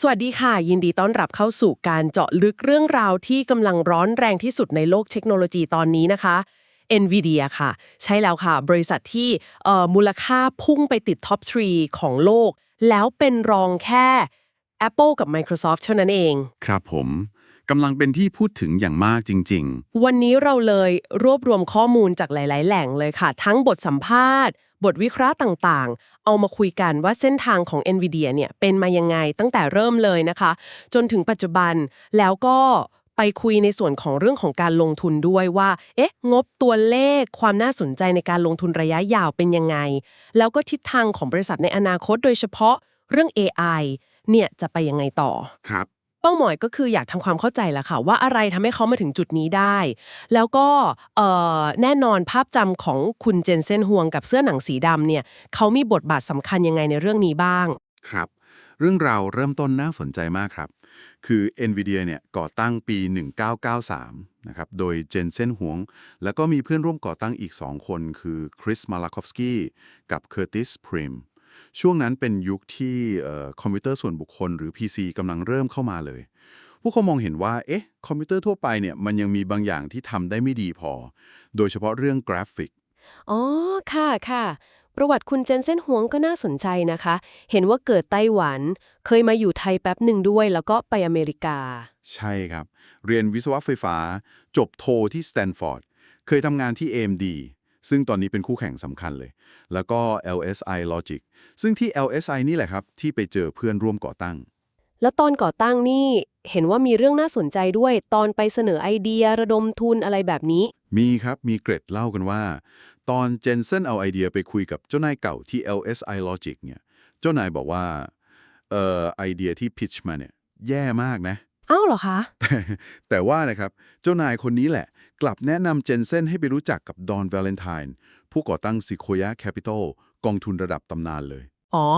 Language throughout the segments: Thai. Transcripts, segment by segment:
สวัสดีค่ะ ยินดีต้อนรับเข้าสู่การเจาะลึกเรื่องราวที่กำลังร้อนแรงที่สุดในโลกเทคโนโลยีตอนนี้นะคะ NVIDIA ค่ะ ใช่แล้วค่ะ บริษัทที่เอ่อมูลค่าพุ่งไปติดท็อป3ของโลก แล้วเป็นรองแค่ Apple กับ Microsoft เท่านั้นเอง ครับผมกำลังเป็นที่พูดถึงอย่างมากจริงวันนี้เราเลยรวบรวมข้อมูลจากหลาย ๆ แหล่งเลยค่ะ ทั้งบทสัมภาษณ์ บทวิเคราะห์ต่างๆ เอามาคุยกันว่าเส้นทางของ NVIDIA เนี่ยเป็นมายังไงตั้งแต่เริ่มเลยนะคะ จนถึงปัจจุบันแล้วก็ไปคุยในส่วนของเรื่องของการลงทุนด้วยว่า เอ๊ะ งบตัวเลข ความน่าสนใจในการลงทุนระยะยาวเป็นยังไง แล้วก็ทิศทางของบริษัทในอนาคตโดยเฉพาะเรื่อง AI เนี่ยจะไปยังไงต่อ ครับ เป้าหมายก็คืออยากทำความเข้าใจแหละค่ะ ว่าอะไรทำให้เขามาถึงจุดนี้ได้ แล้วก็แน่นอนภาพจำของคุณเจนเซนฮวงกับเสื้อหนังสีดำเนี่ยเขามีบทบาทสำคัญยังไงในเรื่องนี้บ้าง ครับ เรื่องราวเริ่มต้นน่าสนใจมากครับ คือ NVIDIA เนี่ยก่อตั้งปี 1993 นะครับ โดยเจนเซนหวง แล้วก็มีเพื่อนร่วมก่อตั้งอีก 2 คน คือคริสมาลาคอฟสกี้กับเคอร์ติสพริม ช่วงนั้นเป็นยุคที่เอ่อคอมพิวเตอร์ส่วนบุคคลหรือ PC กำลังเริ่มเข้ามาเลย พวกเขามองเห็นว่า เอ๊ะ คอมพิวเตอร์ทั่วไปเนี่ยมันยังมีบางอย่างที่ทำได้ไม่ดีพอ โดยเฉพาะเรื่องกราฟิก อ๋อ ค่ะค่ะ ประวัติคุณเจนเซ่นหวงก็น่าสนใจนะคะ เห็นว่าเกิดไต้หวัน เคยมาอยู่ไทยแป๊บหนึ่งด้วย แล้วก็ไปอเมริกา ใช่ครับ เรียนวิศวะไฟฟ้า จบโทที่สแตนฟอร์ด เคยทำงานที่ AMD ซึ่งตอนนี้เป็นคู่แข่งสำคัญเลย แล้วก็ LSI Logic ซึ่งที่ LSI นี่แหละครับที่ไปเจอเพื่อนร่วมก่อตั้ง แล้วตอนก่อตั้งนี่เห็นว่ามีเรื่องน่าสนใจด้วย ตอนไปเสนอไอเดียระดมทุนอะไรแบบนี้ มีครับมีเกร็ดเล่ากันว่า ตอนเจนเซนเอาไอเดียไปคุยกับเจ้านายเก่าที่ LSI Logic เนี่ย เจ้านายบอกว่าเอ่อไอเดียที่พิชมาเนี่ยแย่มากนะ อ้าวเหรอคะ แต่ว่านะครับ เจ้านายคนนี้แหละ กลับแนะนำเจนเซนให้ไปรู้จักกับดอน v a เลน t i n e ผู้ก่อตั้ง Sequoia Capital กองทุนระดับตำนานเลย อ๋อ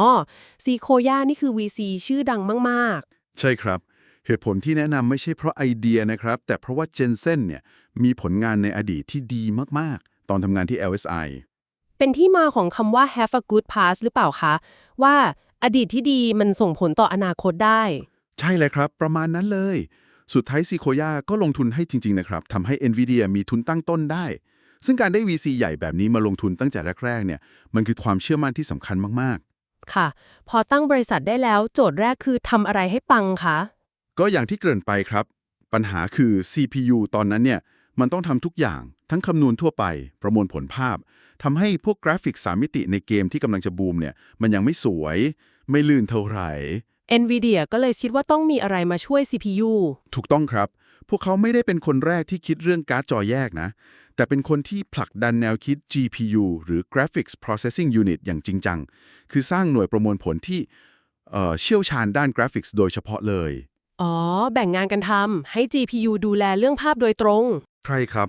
ซีโคย่านี่คือ VC ชื่อดังมากใช่ครับ เหตุผลที่แนะนำไม่ใช่เพราะไอเดียนะครับ แต่เพราะว่าเจนเซนเนี่ยมีผลงานในอดีตที่ดีมากๆ ตอนทำงานที่ LSI ๆ เป็นที่มาของคำว่า have a good past หรือเปล่าคะ ว่าอดีตที่ดีมันส่งผลต่ออนาคตได้ ใช่เลยครับ ประมาณนั้นเลย สุดท้ายซีโคย่าก็ลงทุนให้จริง ๆ นะครับทำให้ NVIDIA มีทุนตั้งต้นได้ ซึ่งการได้ VC ใหญ่แบบนี้มาลงทุนตั้งแต่แรกๆเนี่ยมันคือความเชื่อมั่นที่สำคัญมากค่ะ พอตั้งบริษัทได้แล้วโจทย์แรกคือทำอะไรให้ปังคะๆก็อย่างที่เกริ่นไปครับ ปัญหาคือ CPU ตอนนั้นเนี่ยมันต้องทำทุกอย่าง ทั้งคำนวณทั่วไป ประมวลผลภาพทำให้พวกกราฟิกสามมิติในเกมที่กำลังจะบูมเนี่ยมันยังไม่สวย ไม่ลื่นเท่าไหร่ NVIDIA ก็เลยคิดว่าต้องมีอะไรมาช่วย CPU ถูกต้องครับ พวกเขาไม่ได้เป็นคนแรกที่คิดเรื่องการ์ดจอแยกนะ แต่เป็นคนที่ผลักดันแนวคิด GPU หรือ Graphics Processing Unit อย่างจริงจัง คือสร้างหน่วยประมวลผลที่เอ่อเชี่ยวชาญด้านกราฟิกโดยเฉพาะเลย อ๋อ แบ่งงานกันทำให้ GPU ดูแลเรื่องภาพโดยตรง ใครครับ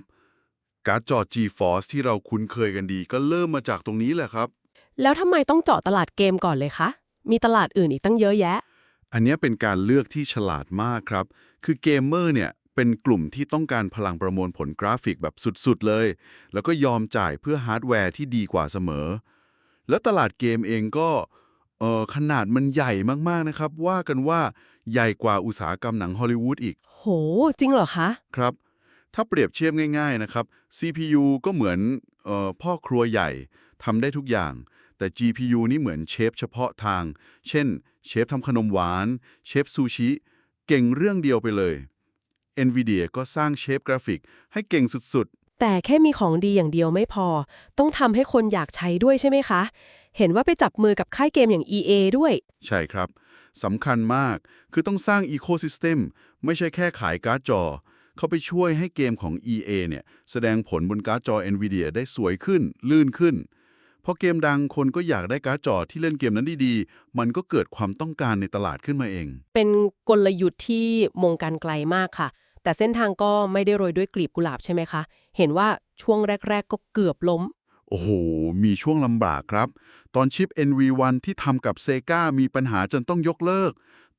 การ์ดจอ GeForce ที่เราคุ้นเคยกันดี ก็เริ่มมาจากตรงนี้แหละครับ แล้วทำไมต้องเจาะตลาดเกมก่อนเลยคะ มีตลาดอื่นอีกตั้งเยอะแยะ อันเนี้ยเป็นการเลือกที่ฉลาดมากครับ คือเกมเมอร์เนี่ยเป็นกลุ่มที่ต้องการพลังประมวลผลกราฟิกแบบสุดๆเลย แล้วก็ยอมจ่ายเพื่อฮาร์ดแวร์ที่ดีกว่าเสมอ แล้วตลาดเกมเองก็เอ่อขนาดมันใหญ่มากๆนะครับ ว่ากันว่าใหญ่กว่าอุตสาหกรรมหนังฮอลลีวูดอีก โห จริงเหรอคะ ครับ ถ้าเปรียบเทียบง่าย ๆนะครับ CPU ก็เหมือนเออพ่อครัวใหญ่ทำได้ทุกอย่าง แต่ GPU นี่เหมือนเชฟเฉพาะทาง เช่น เชฟทำขนมหวาน เชฟซูชิ เก่งเรื่องเดียวไปเลย NVIDIA ก็สร้างเชฟกราฟิกให้เก่งสุดแต่แค่มีของดีอย่างเดียวไม่พอ ต้องทำให้คนอยากใช้ด้วยใช่ไหมคะ เห็นว่าไปจับมือกับค่ายเกมอย่าง EA ด้วยๆใช่ครับสำคัญมากคือต้องสร้าง Ecosystem ไม่ใช่แค่ขายการ์ดจอ เขาไปช่วยให้เกมของ EA เนี่ย แสดงผลบนการ์ดจอ NVIDIA ได้สวยขึ้น ลื่นขึ้น พอเกมดังคนก็อยากได้การ์ดจอที่เล่นเกมนั้นดีๆ มันก็เกิดความต้องการในตลาดขึ้นมาเอง เป็นกลยุทธ์ที่มงการไกลมากค่ะ แต่เส้นทางก็ไม่ได้โรยด้วยกลีบกุหลาบใช่ไหมคะ เห็นว่าช่วงแรก ๆ ก็เกือบล้ม โอ้โห มีช่วงลำบากครับ ตอนชิป NV1 ที่ทำกับเซกามีปัญหาจนต้องยกเลิก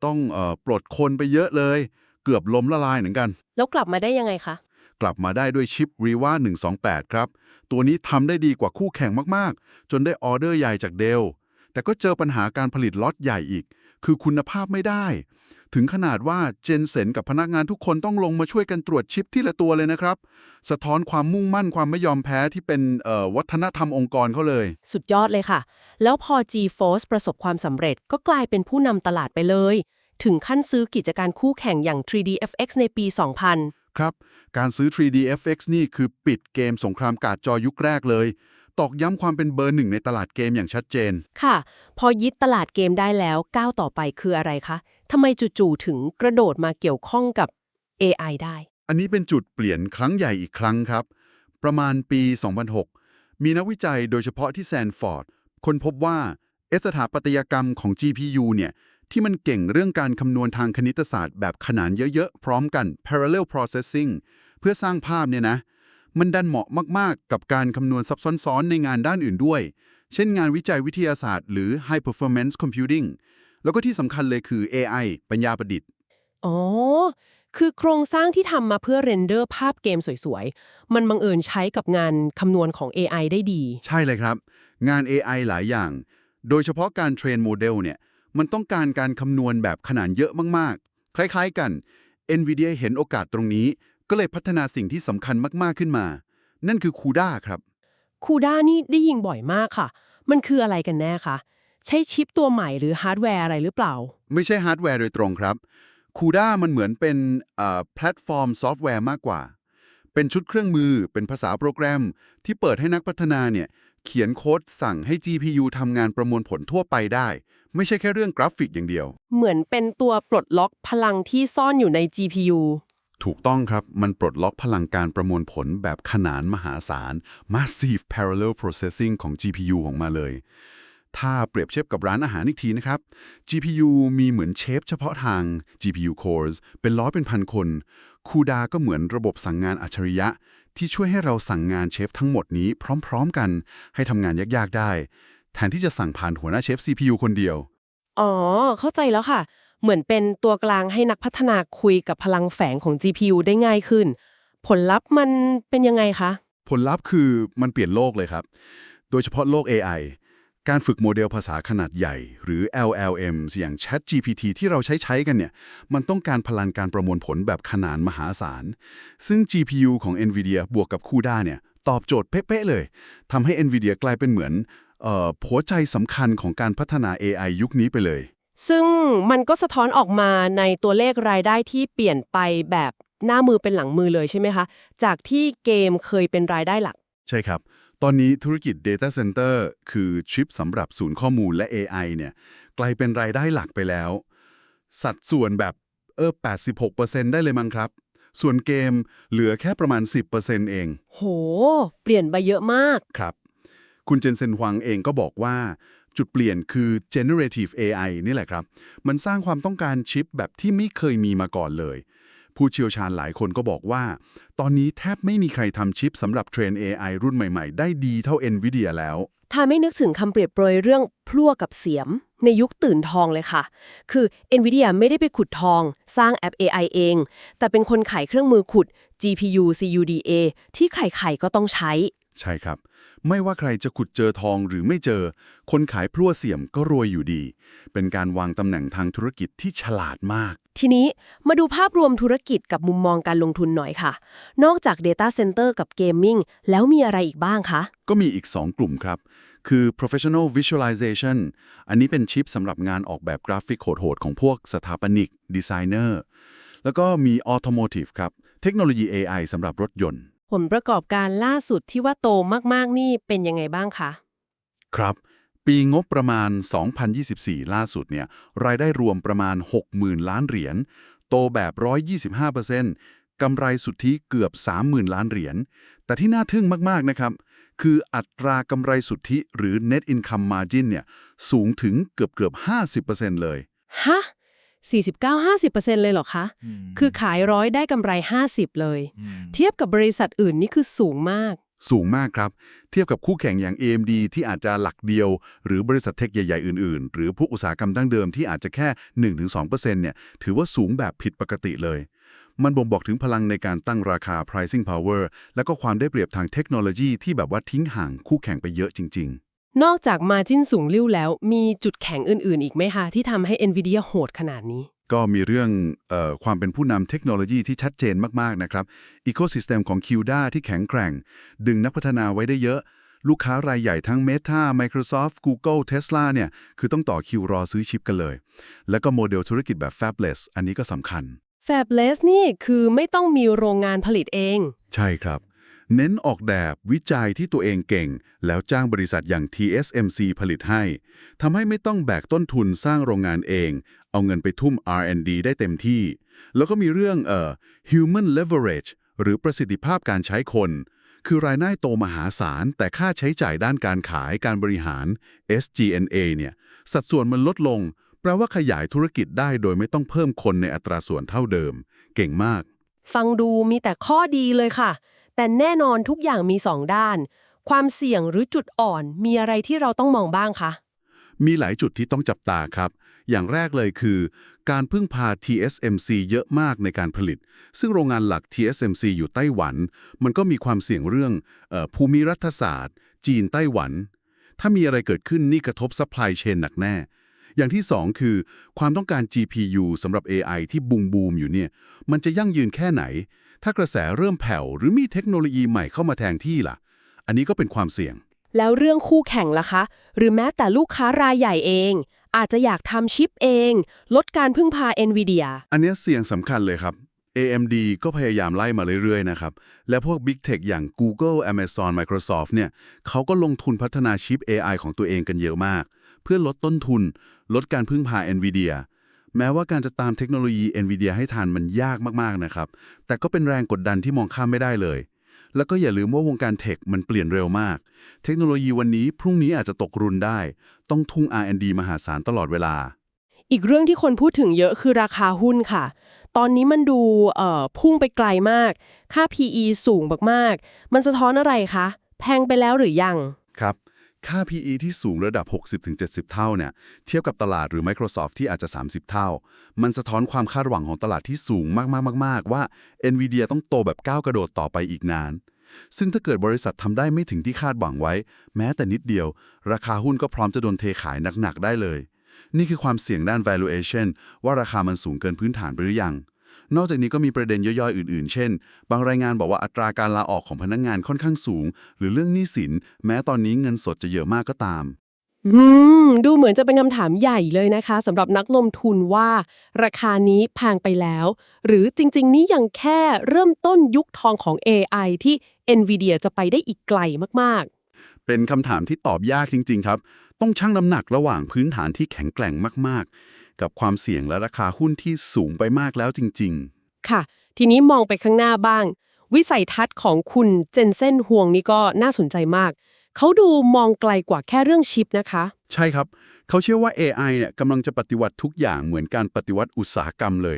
ต้องเอ่อปลดคนไปเยอะเลย เกือบล้มละลายเหมือนกัน แล้วกลับมาได้ยังไงคะ กลับมาได้ด้วยชิป Riva 128 ครับ ตัวนี้ทำได้ดีกว่าคู่แข่งมากๆ จนได้ออเดอร์ใหญ่จากเดล แต่ก็เจอปัญหาการผลิตล็อตใหญ่อีก คือคุณภาพไม่ได้ ถึงขนาดว่าเจนเซนกับพนักงานทุกคนต้องลงมาช่วยกันตรวจชิปที่ละตัวเลยนะครับ สะท้อนความมุ่งมั่นความไม่ยอมแพ้ที่เป็นวัฒนธรรมองค์กรเขาเลย สุดยอดเลยค่ะ แล้วพอ G Force ประสบความสำเร็จก็กลายเป็นผู้นำตลาดไปเลย ถึงขั้นซื้อกิจการคู่แข่งอย่าง 3DFX ในปี 2000 ครับ การซื้อ 3DFX นี่คือปิดเกมสงครามการ์ดจอยุคแรกเลย ตอกย้ำความเป็นเบอร์หนึ่งในตลาดเกมอย่างชัดเจน ค่ะ พอยึดตลาดเกมได้แล้วก้าวต่อไปคืออะไรคะทำไมจู่ๆถึงกระโดดมาเกี่ยวข้องกับ AI ได้ อันนี้เป็นจุดเปลี่ยนครั้งใหญ่อีกครั้งครับ ประมาณปี 2006 มีนักวิจัยโดยเฉพาะที่แซนฟอร์ดค้นพบว่าเอสถาปัตยกรรมของ GPU เนี่ย ที่มันเก่งเรื่องการคำนวณทางคณิตศาสตร์แบบขนานเยอะๆ พร้อมกัน parallel processing เพื่อสร้างภาพเนี่ยนะ มันดันเหมาะมากๆ กับการคำนวณซับซ้อนๆ ในงานด้านอื่นด้วย เช่นงานวิจัยวิทยาศาสตร์ หรือ high performance computing แล้วก็ที่สำคัญเลยคือ AI ปัญญาประดิษฐ์ อ๋อ คือโครงสร้างที่ทำมาเพื่อเรนเดอร์ภาพเกมสวยๆ มันบังเอิญใช้กับงานคำนวณของ AI ได้ดี ใช่เลยครับ งาน AI หลายอย่าง โดยเฉพาะการเทรนโมเดลเนี่ย มันต้องการการคำนวณแบบขนาดเยอะมากๆ คล้ายๆกัน NVIDIA เห็นโอกาสตรงนี้ ก็เลยพัฒนาสิ่งที่สำคัญมากๆขึ้นมา นั่นคือ CUDA ครับคูด้านี่ได้ยิงบ่อยมากค่ะ มันคืออะไรกันแน่คะ ใช้ชิปตัวใหม่หรือฮาร์ดแวร์อะไรหรือเปล่า ไม่ใช่ฮาร์ดแวร์โดยตรงครับ CUDA มันเหมือนเป็นเอ่อแพลตฟอร์มซอฟต์แวร์มากกว่า เป็นชุดเครื่องมือ เป็นภาษาโปรแกรม ที่เปิดให้นักพัฒนาเนี่ย เขียนโค้ดสั่งให้ GPU ทำงานประมวลผลทั่วไปได้ ไม่ใช่แค่เรื่องกราฟิกอย่างเดียว เหมือนเป็นตัวปลดล็อกพลังที่ซ่อนอยู่ใน GPU ถูกต้องครับ มันปลดล็อกพลังการประมวลผลแบบขนานมหาศาล massive parallel processing ของ GPU ของมาเลย ถ้าเปรียบเทียบกับร้านอาหารอีกทีนะครับ GPU มีเหมือนเชฟเฉพาะทาง GPU cores เป็นร้อยเป็นพันคน CUDA ก็เหมือนระบบสั่งงานอัจฉริยะ ที่ช่วยให้เราสั่งงานเชฟทั้งหมดนี้พร้อม ๆ กัน ให้ทำงานยากๆได้ แทนที่จะสั่งผ่านหัวหน้าเชฟ CPU คนเดียว อ๋อ เข้าใจแล้วค่ะ เหมือนเป็นตัวกลางให้นักพัฒนาคุยกับพลังแฝงของ GPU ได้ง่ายขึ้น ผลลัพธ์มันเป็นยังไงคะ ผลลัพธ์คือมันเปลี่ยนโลกเลยครับ โดยเฉพาะโลก AI การฝึกโมเดลภาษาขนาดใหญ่ หรือ LLM อย่าง ChatGPT ที่เราใช้ใช้กันเนี่ย มันต้องการพลังการประมวลผลแบบขนานมหาศาล ซึ่ง GPU ของ NVIDIA บวกกับ CUDA เนี่ย ตอบโจทย์เป๊ะๆเลยทำให้ NVIDIA กลายเป็นเหมือนเอ่อหัวใจสำคัญของการพัฒนา AI ยุคนี้ไปเลย ซึ่งมันก็สะท้อนออกมาในตัวเลขรายได้ที่เปลี่ยนไปแบบหน้ามือเป็นหลังมือเลยใช่ไหมคะ จากที่เกมเคยเป็นรายได้หลัก ใช่ครับ ตอนนี้ธุรกิจ Data Center คือชิปสำหรับศูนย์ข้อมูลและ AI เนี่ยกลายเป็นรายได้หลักไปแล้ว สัดส่วนแบบเออ86%ได้เลยมั้งครับ ส่วนเกมเหลือแค่ประมาณ 10%เอง โห เปลี่ยนไปเยอะมาก ครับ คุณเจนเซนฮวังเองก็บอกว่า จุดเปลี่ยนคือ generative AI นี่แหละครับ มันสร้างความต้องการชิปแบบที่ไม่เคยมีมาก่อนเลย ผู้เชี่ยวชาญหลายคนก็บอกว่า ตอนนี้แทบไม่มีใครทำชิปสำหรับเทรน AI รุ่นใหม่ ๆ ได้ดีเท่า NVIDIA แล้ว ถ้าไม่นึกถึงคำเปรียบเปรยเรื่องพลั่วกับเสียม ในยุคตื่นทองเลยค่ะ คือ NVIDIA ไม่ได้ไปขุดทอง สร้างแอป AI เอง แต่เป็นคนขายเครื่องมือขุด GPU CUDA ที่ใครๆก็ต้องใช้ ใช่ครับ ไม่ว่าใครจะขุดเจอทองหรือไม่เจอ คนขายพลั่วเสี่ยมก็รวยอยู่ดี เป็นการวางตำแหน่งทางธุรกิจที่ฉลาดมาก ทีนี้มาดูภาพรวมธุรกิจกับมุมมองการลงทุนหน่อยค่ะ นอกจาก Data Center กับ Gaming แล้วมีอะไรอีกบ้างคะ ก็มีอีก 2 กลุ่มครับ คือ professional visualization อันนี้เป็นชิปสำหรับงานออกแบบกราฟิกโหดๆของพวกสถาปนิกดีไซเนอร์แล้วก็มี automotive ครับ เทคโนโลยี AI สำหรับรถยนต์ ผลประกอบการล่าสุดที่ว่าโตมากๆนี่เป็นยังไงบ้างคะ ครับ ปีงบประมาณ 2024 ล่าสุดเนี่ยรายได้รวมประมาณ 60,000 ล้านเหรียญ โตแบบ 125%กำไรสุทธิเกือบ 30,000 ล้านเหรียญ แต่ที่น่าทึ่งมากๆนะครับ คืออัตรากำไรสุทธิหรือ net income margin เนี่ยสูงถึงเกือบเกือบ 50%เลย ฮะ 49-50%เลยเหรอคะ คือขายร้อยได้กำไร 50 เลย เทียบกับบริษัทอื่นนี่คือสูงมาก สูงมากครับ เทียบกับคู่แข่งอย่าง AMD ที่อาจจะหลักเดียว หรือบริษัทเทคใหญ่ๆ อื่นๆ หรือพวกอุตสาหกรรมดั้งเดิมที่อาจจะแค่ 1-2%เนี่ย ถือว่าสูงแบบผิดปกติเลย มันบ่งบอกถึงพลังในการตั้งราคา pricing power และก็ความได้เปรียบทางเทคโนโลยีที่แบบว่าทิ้งห่างคู่แข่งไปเยอะจริง ๆ นอกจากมาจิ้นสูงริ้วแล้ว มีจุดแข็งอื่น ๆ อีกไหมคะที่ทำให้ NVIDIA โหดขนาดนี้ ก็มีเรื่องเออความเป็นผู้นำเทคโนโลยีที่ชัดเจนมาก ๆ นะครับอีโค y ิสเต็มของ CUDA ที่แข็งแกร่ง ดึงนักพัฒนาไว้ได้เยอะ ลูกค้ารายใหญ่ทั้ง Meta Microsoft Google Tesla เนี่ยคือต้องต่อคิวรอซื้อชิปกันเลย แล้วก็โมเดลธุรกิจแบบ Fabless อันนี้ก็สำคัญ Fabless นี่คือไม่ต้องมีโรงงานผลิตเอง ใช่ครับ เน้นออกแบบวิจัยที่ตัวเองเก่ง แล้วจ้างบริษัทอย่าง TSMC ผลิตให้ทำให้ไม่ต้องแบกต้นทุนสร้างโรงงานเอง เอาเงินไปทุ่ม R&D ได้เต็มที่ แล้วก็มีเรื่องเอ่อ human leverage หรือประสิทธิภาพการใช้คน คือรายได้โตมหาศาล แต่ค่าใช้จ่ายด้านการขายการบริหาร SG&A เนี่ย สัดส่วนมันลดลง แปลว่าขยายธุรกิจได้โดยไม่ต้องเพิ่มคนในอัตราส่วนเท่าเดิม เก่งมาก ฟังดูมีแต่ข้อดีเลยค่ะ แต่แน่นอนทุกอย่างมีสองด้าน ความเสี่ยงหรือจุดอ่อนมีอะไรที่เราต้องมองบ้างคะ มีหลายจุดที่ต้องจับตาครับ อย่างแรกเลยคือ การพึ่งพา TSMC เยอะมากในการผลิต ซึ่งโรงงานหลัก TSMC อยู่ไต้หวัน มันก็มีความเสี่ยงเรื่องออภูมิรัฐศาสตร์ จีนไต้หวัน ถ้ามีอะไรเกิดขึ้นนี่กระทบซัพพลายเชนหนักแน่อย่างที่สองคือความต้องการ GPU สำหรับ AI ที่บูมบูมอยู่เนี่ย มันจะยั่งยืนแค่ไหน ถ้ากระแสเริ่มแผ่วหรือมีเทคโนโลยีใหม่เข้ามาแทนที่ล่ะ อันนี้ก็เป็นความเสี่ยง แล้วเรื่องคู่แข่งล่ะคะ หรือแม้แต่ลูกค้ารายใหญ่เอง อาจจะอยากทำชิปเอง ลดการพึ่งพา NVIDIA อันเนี้ยเสี่ยงสำคัญเลยครับ AMD ก็พยายามไล่มาเรื่อยๆนะครับ และพวก Big Tech อย่าง Google Amazon Microsoft เนี่ยเขาก็ลงทุนพัฒนาชิป AI ของตัวเองกันเยอะมาก เพื่อลดต้นทุน ลดการพึ่งพา NVIDIA แม้ว่าการจะตามเทคโนโลยี NVIDIA ให้ทันมันยากมากๆนะครับ แต่ก็เป็นแรงกดดันที่มองข้ามไม่ได้เลย แล้วก็อย่าลืมว่าวงการเทคมันเปลี่ยนเร็วมาก เทคโนโลยีวันนี้พรุ่งนี้อาจจะตกรุนได้ ต้องทุ่ง R&D มหาศาลตลอดเวลา อีกเรื่องที่คนพูดถึงเยอะคือราคาหุ้นค่ะ ตอนนี้มันดูเอ่อพุ่งไปไกลมาก ค่า PE สูงมากๆ มันสะท้อนอะไรคะ แพงไปแล้วหรือยัง ครับ ค่า PE ที่สูงระดับ 60-70 เท่าเนี่ยเทียบกับตลาดหรือ Microsoft ที่อาจจะ 30 เท่า มันสะท้อนความคาดหวังของตลาดที่สูงมากๆๆๆว่า NVIDIA ต้องโตแบบก้าวกระโดดต่อไปอีกนาน ซึ่งถ้าเกิดบริษัททำได้ไม่ถึงที่คาดหวังไว้ แม้แต่นิดเดียว ราคาหุ้นก็พร้อมจะโดนเทขายหนักๆได้เลย นี่คือความเสี่ยงด้าน valuation ว่าราคามันสูงเกินพื้นฐานไปหรือยัง นอกจากนี้ก็มีประเด็นย่อยๆ อื่นๆ เช่น บางรายงานบอกว่าอัตราการลาออกของพนักงงานค่อนข้างสูง หรือเรื่องหนี้สิน แม้ตอนนี้เงินสดจะเยอะมากก็ตามอืมดูเหมือนจะเป็นคำถามใหญ่เลยนะคะสำหรับนักลงทุนว่า ราคานี้แพงไปแล้ว หรือจริง ๆ นี้ยังแค่เริ่มต้นยุคทองของ AI ที่ NVIDIA จะไปได้อีกไกลมากเป็นคำถามที่ตอบยากจริง ๆ ครับ ต้องชั่งน้ำหนักระหว่างพื้นฐานที่แข็งแกร่งมากๆ กับความเสี่ยงและราคาหุ้นที่สูงไปมากแล้วจริงๆๆค่ะ ทีนี้มองไปข้างหน้าบ้าง วิสัยทัศน์ของคุณเจนเซนห่วงนี่ก็น่าสนใจมาก เขาดูมองไกลกว่าแค่เรื่องชิปนะคะ ใช่ครับ เขาเชื่อว่า AI เนี่ยกำลังจะปฏิวัติทุกอย่างเหมือนการปฏิวัติอุตสาหกรรมเลย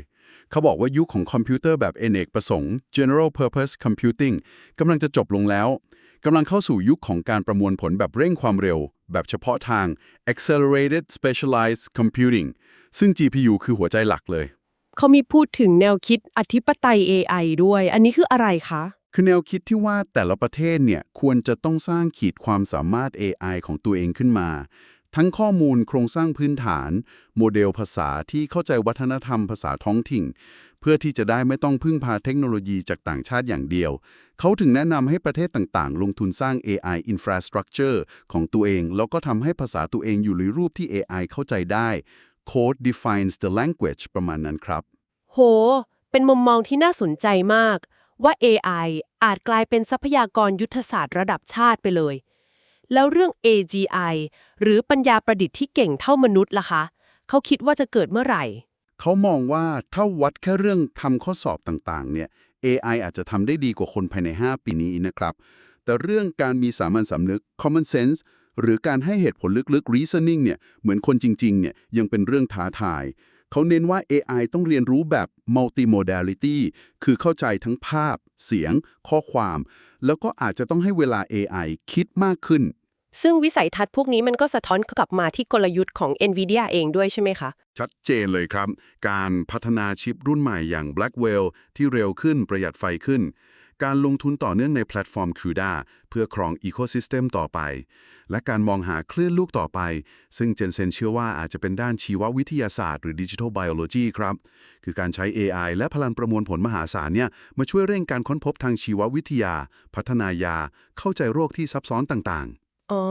เขาบอกว่ายุคของคอมพิวเตอร์แบบเอเนกประสงค์ general purpose computing กำลังจะจบลงแล้ว กำลังเข้าสู่ยุคของการประมวลผลแบบเร่งความเร็ว แบบเฉพาะทาง accelerated specialized computing ซึ่ง GPU คือหัวใจหลักเลย เขามีพูดถึงแนวคิดอธิปไตย AI ด้วย อันนี้คืออะไรคะ คือแนวคิดที่ว่าแต่ละประเทศเนี่ยควรจะต้องสร้างขีดความสามารถ AI ของตัวเองขึ้นมา ทั้งข้อมูลโครงสร้างพื้นฐาน โมเดลภาษาที่เข้าใจวัฒนธรรมภาษาท้องถิ่น เพื่อที่จะได้ไม่ต้องพึ่งพาเทคโนโลยีจากต่างชาติอย่างเดียว เขาถึงแนะนำให้ประเทศต่างๆ ลงทุนสร้าง AI infrastructure ของตัวเอง แล้วก็ทำให้ภาษาตัวเองอยู่ในรูปที่ AI เข้าใจได้ Code defines the language ประมาณนั้นครับ โห เป็นมุมมองที่น่าสนใจมาก ว่า AI อาจกลายเป็นทรัพยากรยุทธศาสตร์ระดับชาติไปเลย แล้วเรื่อง AGI หรือปัญญาประดิษฐ์ที่เก่งเท่ามนุษย์ล่ะคะ เขาคิดว่าจะเกิดเมื่อไหร่ เขามองว่าถ้าวัดแค่เรื่องทำข้อสอบต่างๆ เนี่ย AI อาจจะทำได้ดีกว่าคนภายใน 5 ปีนี้นะครับ แต่เรื่องการมีสามัญสำนึก common sense หรือการให้เหตุผลลึกๆ reasoning เนี่ย เหมือนคนจริง ๆ เนี่ย ยังเป็นเรื่องท้าทาย เขาเน้นว่า AI ต้องเรียนรู้แบบ multimodality คือเข้าใจทั้งภาพ เสียง ข้อความ แล้วก็อาจจะต้องให้เวลา AI คิดมากขึ้น ซึ่งวิสัยทัศน์พวกนี้มันก็สะท้อนกลับมาที่กลยุทธ์ของ NVIDIA เองด้วยใช่ไหมคะ ชัดเจนเลยครับ การพัฒนาชิปรุ่นใหม่อย่าง Blackwell ที่เร็วขึ้นประหยัดไฟขึ้น การลงทุนต่อเนื่องในแพลตฟอร์ม CUDA เพื่อครองอีโคซิสเต็มต่อไป และการมองหาคลื่นลูกต่อไป ซึ่งเจนเซนเชื่อว่าอาจจะเป็นด้านชีววิทยาศาสตร์หรือดิจิทัลไบโอโลจีครับ คือการใช้ AI และพลังประมวลผลมหาศาลเนี่ยมาช่วยเร่งการค้นพบทางชีววิทยา พัฒนายา เข้าใจโรคที่ซับซ้อนต่างๆ อ๋อ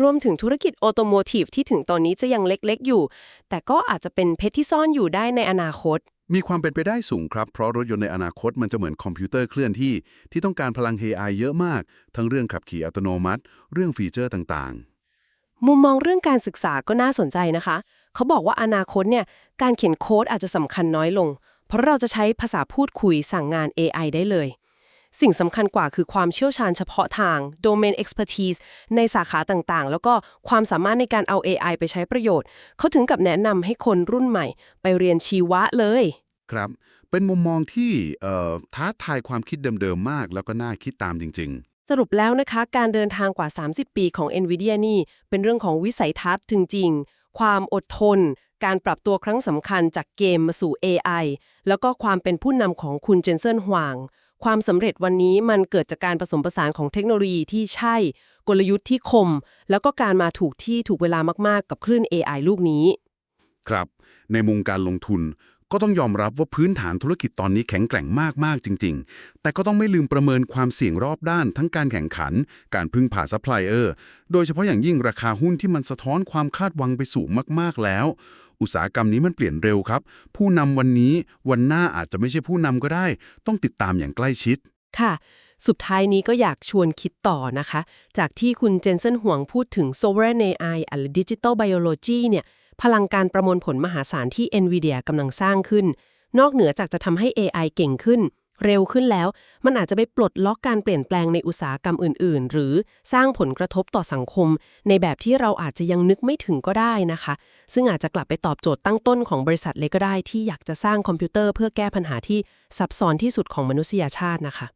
รวมถึงธุรกิจออโตโมทีฟที่ถึงตอนนี้จะยังเล็กๆอยู่ แต่ก็อาจจะเป็นเพชรที่ซ่อนอยู่ได้ในอนาคต มีความเป็นไปได้สูงครับ เพราะรถยนต์ในอนาคตมันจะเหมือนคอมพิวเตอร์เคลื่อนที่ ที่ต้องการพลัง AI เยอะมาก ทั้งเรื่องขับขี่อัตโนมัติ เรื่องฟีเจอร์ต่างมุมมองเรื่องการศึกษาก็น่าสนใจนะคะ เขาบอกว่าอนาคตเนี่ยการเขียนโค้ดอาจจะสำคัญน้อยลง เพราะเราจะใช้ภาษาพูดคุยสั่งงาน AI ได้เลย สิ่งสำคัญกว่าคือความเชี่ยวชาญเฉพาะทาง domain expertise ในสาขาต่างๆ แล้วก็ความสามารถในการเอา AI ไปใช้ประโยชน์ เขาถึงกับแนะนำให้คนรุ่นใหม่ ไปเรียนชีวะเลยๆครับ เป็นมุมมองที่เอ่อท้าทายความคิดเดิมๆมาก แล้วก็น่าคิดตามจริงสรุปแล้วนะคะ การเดินทางกว่า 30 ปีของ NVIDIA นี่ เป็นเรื่องของวิสัยทัศน์จริง ๆ ความอดทน การปรับตัวครั้งสำคัญจากเกมมาสู่ AI แล้วก็ความเป็นผู้นำของคุณเจนเซนหวาง ความสำเร็จวันนี้มันเกิดจากการผสมผสานของเทคโนโลยีที่ใช่ กลยุทธ์ที่คม แล้วก็การมาถูกที่ถูกเวลามากๆ กับคลื่น AI ลูกนี้ ครับ ในมุมการลงทุน ก็ต้องยอมรับว่าพื้นฐานธุรกิจตอนนี้แข็งแกร่งมาก ๆ จริง ๆ แต่ก็ต้องไม่ลืมประเมินความเสี่ยงรอบด้าน ทั้งการแข่งขัน การพึ่งพาซัพพลายเออร์ โดยเฉพาะอย่างยิ่งราคาหุ้นที่มันสะท้อนความคาดหวังไปสูงมาก ๆ แล้ว อุตสาหกรรมนี้มันเปลี่ยนเร็วครับ ผู้นำวันนี้วันหน้าอาจจะไม่ใช่ผู้นำก็ได้ ต้องติดตามอย่างใกล้ชิด ค่ะ สุดท้ายนี้ก็อยากชวนคิดต่อนะคะ จากที่คุณเจนเซนห่วงพูดถึง sovereign AI หรือ digital biology เนี่ย พลังการประมวลผลมหาศาลที่ NVIDIA กำลังสร้างขึ้น นอกเหนือจากจะทำให้ AI เก่งขึ้น เร็วขึ้นแล้ว มันอาจจะไปปลดล็อกการเปลี่ยนแปลงในอุตสาหกรรมอื่น ๆ หรือสร้างผลกระทบต่อสังคม ในแบบที่เราอาจจะยังนึกไม่ถึงก็ได้นะคะ ซึ่งอาจจะกลับไปตอบโจทย์ตั้งต้นของบริษัทเล็กก็ได้ที่อยากจะสร้างคอมพิวเตอร์เพื่อแก้ปัญหาที่ซับซ้อนที่สุดของมนุษยชาตินะคะ